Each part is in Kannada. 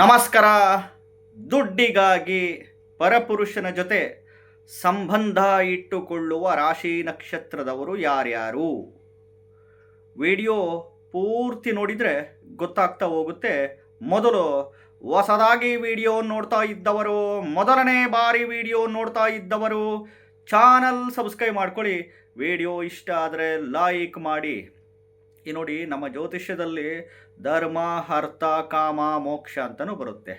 ನಮಸ್ಕಾರ. ದುಡ್ಡಿಗಾಗಿ ಪರಪುರುಷನ ಜೊತೆ ಸಂಬಂಧ ಇಟ್ಟುಕೊಳ್ಳುವ ರಾಶಿ ನಕ್ಷತ್ರದವರು ಯಾರ್ಯಾರು? ವಿಡಿಯೋ ಪೂರ್ತಿ ನೋಡಿದರೆ ಗೊತ್ತಾಗ್ತಾ ಹೋಗುತ್ತೆ. ಮೊದಲು ಹೊಸದಾಗಿ ವಿಡಿಯೋ ನೋಡ್ತಾ ಇದ್ದವರು, ಮೊದಲನೇ ಬಾರಿ ವಿಡಿಯೋ ನೋಡ್ತಾ ಇದ್ದವರು, ಚಾನಲ್ ಸಬ್ಸ್ಕ್ರೈಬ್ ಮಾಡ್ಕೊಳ್ಳಿ. ವಿಡಿಯೋ ಇಷ್ಟ ಆದರೆ ಲೈಕ್ ಮಾಡಿ. ಈ ನೋಡಿ ನಮ್ಮ ಜ್ಯೋತಿಷ್ಯದಲ್ಲಿ ಧರ್ಮ ಅರ್ಥ ಕಾಮ ಮೋಕ್ಷ ಅಂತಲೂ ಬರುತ್ತೆ.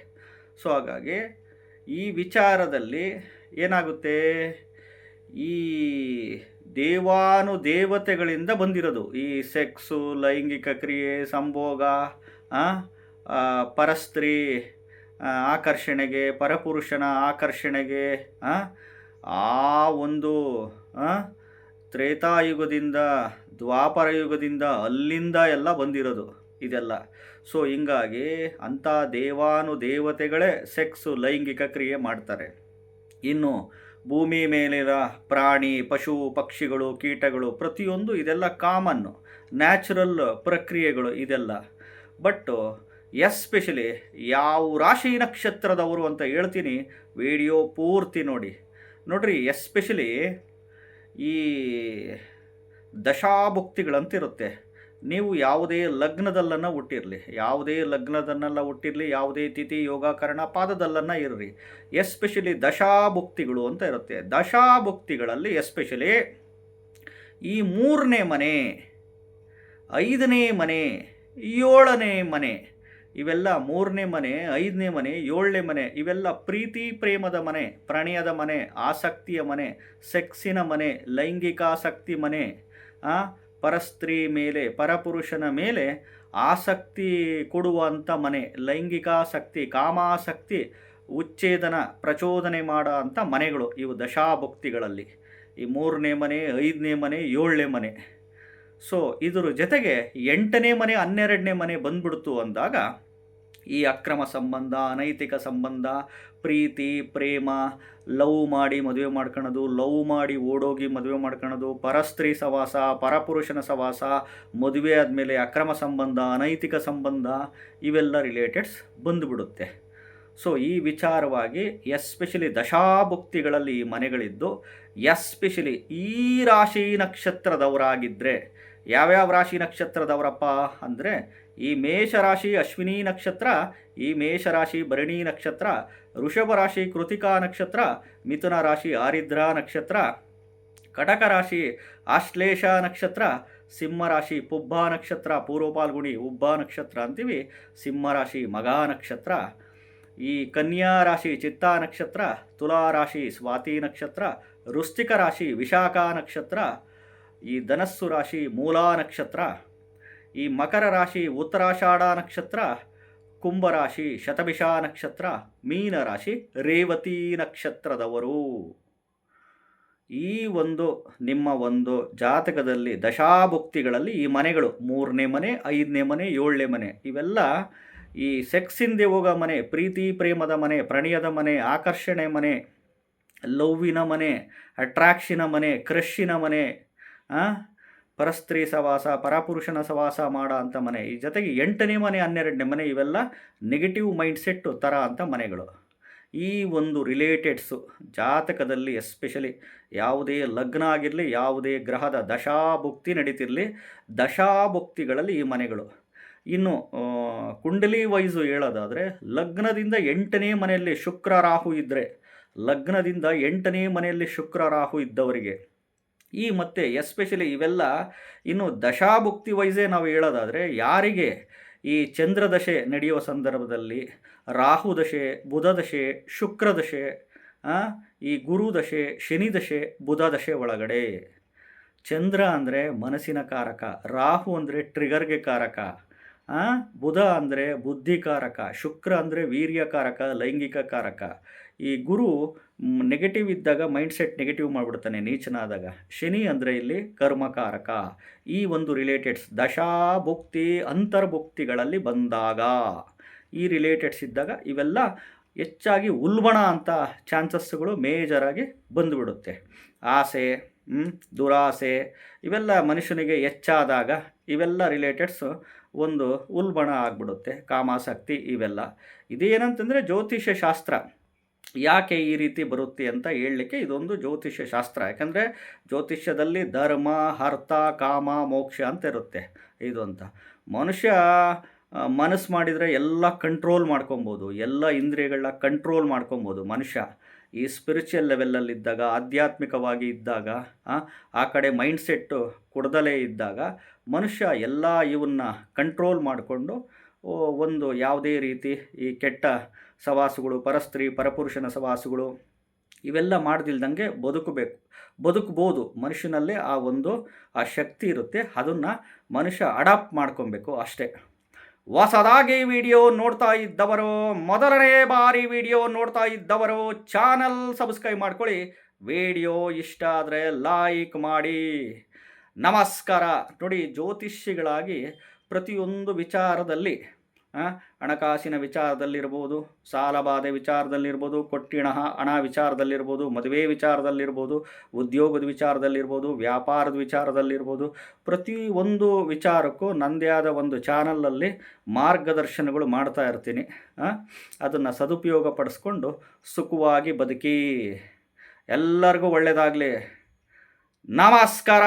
ಸೊ ಹಾಗಾಗಿ ಈ ವಿಚಾರದಲ್ಲಿ ಏನಾಗುತ್ತೆ? ಈ ದೇವಾನು ದೇವತೆಗಳಿಂದ ಬಂದಿರೋದು. ಈ ಸೆಕ್ಸು ಲೈಂಗಿಕ ಕ್ರಿಯೆ ಸಂಭೋಗ ಪರಸ್ತ್ರೀ ಆಕರ್ಷಣೆಗೆ ಪರಪುರುಷನ ಆಕರ್ಷಣೆಗೆ ಆ, ಒಂದು ತ್ರೇತಾಯುಗದಿಂದ ದ್ವಾಪರ ಯುಗದಿಂದ ಅಲ್ಲಿಂದ ಎಲ್ಲ ಬಂದಿರೋದು ಇದೆಲ್ಲ. ಸೊ ಹಿಂಗಾಗಿ ಅಂಥ ದೇವಾನು ದೇವತೆಗಳೇ ಸೆಕ್ಸು ಲೈಂಗಿಕ ಕ್ರಿಯೆ ಮಾಡ್ತಾರೆ. ಇನ್ನು ಭೂಮಿ ಮೇಲಿನ ಪ್ರಾಣಿ, ಪಶು, ಪಕ್ಷಿಗಳು, ಕೀಟಗಳು ಪ್ರತಿಯೊಂದು ಇದೆಲ್ಲ ಕಾಮನ್ನು, ನ್ಯಾಚುರಲ್ ಪ್ರಕ್ರಿಯೆಗಳು ಇದೆಲ್ಲ. ಬಟ್ಟು ಎಸ್ಪೆಷಲಿ ಯಾವ ರಾಶಿ ನಕ್ಷತ್ರದವರು ಅಂತ ಹೇಳ್ತೀನಿ, ವಿಡಿಯೋ ಪೂರ್ತಿ ನೋಡಿ. ನೋಡ್ರಿ, ಎಸ್ಪೆಷಲಿ ಈ ದಶಾಭುಕ್ತಿಗಳಂತಿರುತ್ತೆ. ನೀವು ಯಾವುದೇ ಲಗ್ನದಲ್ಲನ್ನು ಹುಟ್ಟಿರಲಿ, ಯಾವುದೇ ಲಗ್ನದನ್ನೆಲ್ಲ ಹುಟ್ಟಿರಲಿ, ಯಾವುದೇ ತಿಥಿ ಯೋಗಕರಣ ಪಾದದಲ್ಲನ್ನು ಇರಲಿ ಎಸ್ಪೆಷಲಿ ದಶಾಭುಕ್ತಿಗಳು ಅಂತ ಇರುತ್ತೆ. ದಶಾಭುಕ್ತಿಗಳಲ್ಲಿ ಎಸ್ಪೆಷಲಿ ಈ ಮೂರನೇ ಮನೆ, ಐದನೇ ಮನೆ, ಏಳನೇ ಮನೆ, ಇವೆಲ್ಲ ಮೂರನೇ ಮನೆ, ಐದನೇ ಮನೆ, ಏಳನೇ ಮನೆ, ಇವೆಲ್ಲ ಪ್ರೀತಿ, ಪ್ರೇಮದ ಮನೆ, ಪ್ರಣಯದ ಮನೆ, ಆಸಕ್ತಿಯ ಮನೆ, ಸೆಕ್ಸಿನ ಮನೆ ಲೈಂಗಿಕಾಸಕ್ತಿ ಮನೆ ಪರಸ್ತ್ರೀ ಮೇಲೆ, ಪರಪುರುಷನ ಮೇಲೆ ಆಸಕ್ತಿ ಕೊಡುವಂಥ ಮನೆ, ಲೈಂಗಿಕಾಸಕ್ತಿ, ಕಾಮಾಸಕ್ತಿ, ಉಚ್ಛೇದನ, ಪ್ರಚೋದನೆ ಮಾಡೋ ಅಂಥ ಮನೆಗಳು ಇವು ದಶಾಭಕ್ತಿಗಳಲ್ಲಿ. ಈ ಮೂರನೇ ಮನೆ, ಐದನೇ ಮನೆ, ಏಳನೇ ಮನೆ. ಸೊ ಇದರ ಜೊತೆಗೆ ಎಂಟನೇ ಮನೆ, ಹನ್ನೆರಡನೇ ಮನೆ ಬಂದ್ಬಿಡ್ತು ಅಂದಾಗ ಈ ಅಕ್ರಮ ಸಂಬಂಧ, ಅನೈತಿಕ ಸಂಬಂಧ ಪ್ರೀತಿ, ಪ್ರೇಮ, ಲವ್ ಮಾಡಿ ಮದುವೆ ಮಾಡ್ಕೊಳೋದು ಲವ್ ಮಾಡಿ ಓಡೋಗಿ ಮದುವೆ ಮಾಡ್ಕೊಳೋದು ಪರಸ್ತ್ರೀ ಸವಾಸ, ಪರಪುರುಷನ ಸವಾಸ, ಮದುವೆ ಆದಮೇಲೆ ಅಕ್ರಮ ಸಂಬಂಧ, ಅನೈತಿಕ ಸಂಬಂಧ, ಇವೆಲ್ಲ ರಿಲೇಟೆಡ್ಸ್ ಬಂದುಬಿಡುತ್ತೆ. ಸೊ ಈ ವಿಚಾರವಾಗಿ ಎಸ್ಪೆಷಲಿ ದಶಾಭುಕ್ತಿಗಳಲ್ಲಿ ಈ ಮನೆಗಳಿದ್ದು ಎಸ್ಪೆಷಲಿ ಈ ರಾಶಿ ನಕ್ಷತ್ರದವರಾಗಿದ್ದರೆ ಯಾವ್ಯಾವ ರಾಶಿ ನಕ್ಷತ್ರದವರಪ್ಪ ಅಂದರೆ ಈ ಮೇಷರಾಶಿ ಅಶ್ವಿನಿ ನಕ್ಷತ್ರ, ಈ ಮೇಷರಾಶಿ ಭರಣಿ ನಕ್ಷತ್ರ ಋಷಭ ರಾಶಿ ಕೃತಿಕಾ ನಕ್ಷತ್ರ, ಮಿಥುನ ರಾಶಿ ಆರಿದ್ರ ನಕ್ಷತ್ರ, ಕಟಕ ರಾಶಿ ಆಶ್ಲೇಷ ನಕ್ಷತ್ರ, ಸಿಂಹ ರಾಶಿ ಪುಬ್ಬ ನಕ್ಷತ್ರ, ಪೂರ್ವಪಾಲ್ಗುಣಿ ಉಬ್ಬ ನಕ್ಷತ್ರ ಅಂತೀವಿ, ಸಿಂಹ ರಾಶಿ ಮಗ ನಕ್ಷತ್ರ, ಈ ಕನ್ಯಾ ರಾಶಿ ಚಿತ್ತಾ ನಕ್ಷತ್ರ, ತುಲಾ ರಾಶಿ ಸ್ವಾತಿ ನಕ್ಷತ್ರ ರುಸ್ತಿಕ ರಾಶಿ ವಿಶಾಖ ನಕ್ಷತ್ರ, ಈ ಧನಸ್ಸು ರಾಶಿ ಮೂಲಾ ನಕ್ಷತ್ರ. ಈ ಮಕರ ರಾಶಿ, ಉತ್ತರಾಷಾಢ ನಕ್ಷತ್ರ ಕುಂಭರಾಶಿ ಶತಭಿಷ ನಕ್ಷತ್ರ, ಮೀನ ರಾಶಿ, ರೇವತಿ ನಕ್ಷತ್ರದವರು ಈ ಒಂದು, ನಿಮ್ಮ ಒಂದು ಜಾತಕದಲ್ಲಿ ದಶಾಭುಕ್ತಿಗಳಲ್ಲಿ ಈ ಮನೆಗಳು, ಮೂರನೇ ಮನೆ, ಐದನೇ ಮನೆ, ಏಳನೇ ಮನೆ, ಇವೆಲ್ಲ ಈ ಸೆಕ್ಸಿಂದೆ ಹೋಗೋ ಮನೆ, ಪ್ರೀತಿ ಪ್ರೇಮದ ಮನೆ, ಪ್ರಣಯದ ಮನೆ, ಆಕರ್ಷಣೆ ಮನೆ, ಲವ್ವಿನ ಮನೆ, ಅಟ್ರಾಕ್ಷಿನ ಮನೆ ಕ್ರಶ್ಶಿನ ಮನೆ? ಪರಸ್ತ್ರೀ ಸವಾಸ, ಪರಪುರುಷನ ಸವಾಸ ಮಾಡ ಅಂತ ಮನೆ. ಈ ಜೊತೆಗೆ ಎಂಟನೇ ಮನೆ, ಹನ್ನೆರಡನೇ ಮನೆ ಇವೆಲ್ಲ ನೆಗೆಟಿವ್ ಮೈಂಡ್ಸೆಟ್ಟು ಥರ ಅಂತ ಮನೆಗಳು. ಈ ಒಂದು ರಿಲೇಟೆಡ್ಸು ಜಾತಕದಲ್ಲಿ ಎಸ್ಪೆಷಲಿ ಯಾವುದೇ ಲಗ್ನ ಆಗಿರಲಿ, ಯಾವುದೇ ಗ್ರಹದ ದಶಾಭುಕ್ತಿ ನಡೀತಿರಲಿ, ದಶಾಭುಕ್ತಿಗಳಲ್ಲಿ ಈ ಮನೆಗಳು. ಇನ್ನು ಕುಂಡಲಿ ವೈಸು ಹೇಳೋದಾದರೆ, ಲಗ್ನದಿಂದ ಎಂಟನೇ ಮನೆಯಲ್ಲಿ ಶುಕ್ರ ರಾಹು ಇದ್ದರೆ ಲಗ್ನದಿಂದ ಎಂಟನೇ ಮನೆಯಲ್ಲಿ ಶುಕ್ರ ರಾಹು ಇದ್ದವರಿಗೆ ಈ ಮತ್ತೆ ಎಸ್ಪೆಷಲಿ ಇವೆಲ್ಲ ಇನ್ನು ದಶಾಭುಕ್ತಿ ವೈಸೇ ನಾವು ಹೇಳೋದಾದರೆ ಯಾರಿಗೆ ಈ ಚಂದ್ರದಶೆ ನಡೆಯುವ ಸಂದರ್ಭದಲ್ಲಿ ರಾಹು ದಶೆ ಶುಕ್ರದಶೆ ಈ ಗುರುದಶೆ, ಶನಿದಶೆ ಶನಿ ದಶೆ ಬುಧ ದಶೆ ಒಳಗಡೆ. ಚಂದ್ರ ಅಂದರೆ ಮನಸ್ಸಿನ ಕಾರಕ, ರಾಹು ಅಂದರೆ ಟ್ರಿಗರ್ಗೆ ಕಾರಕ ಬುಧ ಅಂದರೆ ಬುದ್ಧಿಕಾರಕ ಶುಕ್ರ ಅಂದರೆ ವೀರ್ಯಕಾರಕ ಲೈಂಗಿಕ ಕಾರಕ. ಈ ಗುರು ನೆಗೆಟಿವ್ ಇದ್ದಾಗ ಮೈಂಡ್ಸೆಟ್ ನೆಗೆಟಿವ್ ಮಾಡಿಬಿಡ್ತಾನೆ, ನೀಚನಾದಾಗ. ಶನಿ ಅಂದರೆ ಇಲ್ಲಿ ಕರ್ಮಕಾರಕ. ಈ ಒಂದು ರಿಲೇಟೆಡ್ಸ್ ದಶಾಭುಕ್ತಿ ಅಂತರ್ಭುಕ್ತಿಗಳಲ್ಲಿ ಬಂದಾಗ. ಈ ರಿಲೇಟೆಡ್ಸ್ ಇದ್ದಾಗ ಇವೆಲ್ಲ ಹೆಚ್ಚಾಗಿ ಉಲ್ಬಣ ಅಂತ ಚಾನ್ಸಸ್ಗಳು ಮೇಜರಾಗಿ ಬಂದುಬಿಡುತ್ತೆ. ಆಸೆ ದುರಾಸೆ, ಇವೆಲ್ಲ ಮನುಷ್ಯನಿಗೆ ಹೆಚ್ಚಾದಾಗ ಇವೆಲ್ಲ ರಿಲೇಟೆಡ್ಸು ಒಂದು ಉಲ್ಬಣ ಆಗಿಬಿಡುತ್ತೆ. ಕಾಮಾಸಕ್ತಿ ಇವೆಲ್ಲ. ಇದೇನಂತಂದರೆ ಜ್ಯೋತಿಷ್ಯ ಶಾಸ್ತ್ರ ಯಾಕೆ ಈ ರೀತಿ ಬರುತ್ತೆ ಅಂತ ಹೇಳಲಿಕ್ಕೆ ಇದೊಂದು ಜ್ಯೋತಿಷ್ಯ ಶಾಸ್ತ್ರ. ಯಾಕಂದರೆ ಜ್ಯೋತಿಷ್ಯದಲ್ಲಿ ಧರ್ಮ ಅರ್ಥ ಕಾಮ ಮೋಕ್ಷ ಅಂತ ಇರುತ್ತೆ ಇದು ಅಂತ. ಮನುಷ್ಯ ಮನಸ್ಸು ಮಾಡಿದರೆ ಎಲ್ಲ ಕಂಟ್ರೋಲ್ ಮಾಡ್ಕೊಬೋದು ಎಲ್ಲ ಇಂದ್ರಿಯಗಳನ್ನ ಕಂಟ್ರೋಲ್ ಮಾಡ್ಕೊಬೋದು ಮನುಷ್ಯ. ಈ ಸ್ಪಿರಿಚುವಲ್ ಲೆವೆಲಲ್ಲಿದ್ದಾಗ ಆಧ್ಯಾತ್ಮಿಕವಾಗಿ ಇದ್ದಾಗ ಆ, ಕಡೆ ಮೈಂಡ್ಸೆಟ್ಟು ಕೊಡದಲೇ ಇದ್ದಾಗ ಮನುಷ್ಯ ಎಲ್ಲ ಇವನ್ನ ಕಂಟ್ರೋಲ್ ಮಾಡಿಕೊಂಡು ಒಂದು ಯಾವುದೇ ರೀತಿ ಈ ಕೆಟ್ಟ ಸವಾಸುಗಳು, ಪರಸ್ತ್ರೀ, ಪರಪುರುಷನ ಸವಾಸುಗಳು, ಇವೆಲ್ಲ ಮಾಡ್ದಿಲ್ದಂಗೆ ಬದುಕಬೇಕು. ಬದುಕ್ಬೋದು, ಮನುಷ್ಯನಲ್ಲೇ ಆ ಒಂದು, ಆ ಶಕ್ತಿ ಇರುತ್ತೆ, ಅದನ್ನು ಮನುಷ್ಯ ಅಡಾಪ್ಟ್ ಮಾಡ್ಕೊಬೇಕು ಅಷ್ಟೇ. ಹೊಸದಾಗಿ ವಿಡಿಯೋ ನೋಡ್ತಾ ಇದ್ದವರು, ಮೊದಲನೇ ಬಾರಿ ವಿಡಿಯೋ ನೋಡ್ತಾ ಇದ್ದವರು, ಚಾನಲ್ ಸಬ್ಸ್ಕ್ರೈಬ್ ಮಾಡ್ಕೊಳ್ಳಿ. ವಿಡಿಯೋ ಇಷ್ಟ ಆದರೆ ಲೈಕ್ ಮಾಡಿ. ನಮಸ್ಕಾರ. ನೋಡಿ ಜ್ಯೋತಿಷಿಗಳಾಗಿ ಪ್ರತಿಯೊಂದು ವಿಚಾರದಲ್ಲಿ ಹಣಕಾಸಿನ ವಿಚಾರದಲ್ಲಿರ್ಬೋದು, ಸಾಲಬಾಧೆ ವಿಚಾರದಲ್ಲಿರ್ಬೋದು, ಕೊಟ್ಟಿಣ ಹಣ ವಿಚಾರದಲ್ಲಿರ್ಬೋದು, ಮದುವೆ ವಿಚಾರದಲ್ಲಿರ್ಬೋದು, ಉದ್ಯೋಗದ ವಿಚಾರದಲ್ಲಿರ್ಬೋದು, ವ್ಯಾಪಾರದ ವಿಚಾರದಲ್ಲಿರ್ಬೋದು, ಪ್ರತಿ ಒಂದು ವಿಚಾರಕ್ಕೂ ನನ್ನದೇ ಆದ ಒಂದು ಚಾನಲಲ್ಲಿ ಮಾರ್ಗದರ್ಶನಗಳು ಮಾಡ್ತಾ ಇರ್ತೀನಿ. ಅದನ್ನು ಸದುಪಯೋಗ ಪಡಿಸ್ಕೊಂಡು ಸುಖವಾಗಿ ಬದುಕಿ. ಎಲ್ಲರಿಗೂ ಒಳ್ಳೆಯದಾಗಲಿ ನಮಸ್ಕಾರ!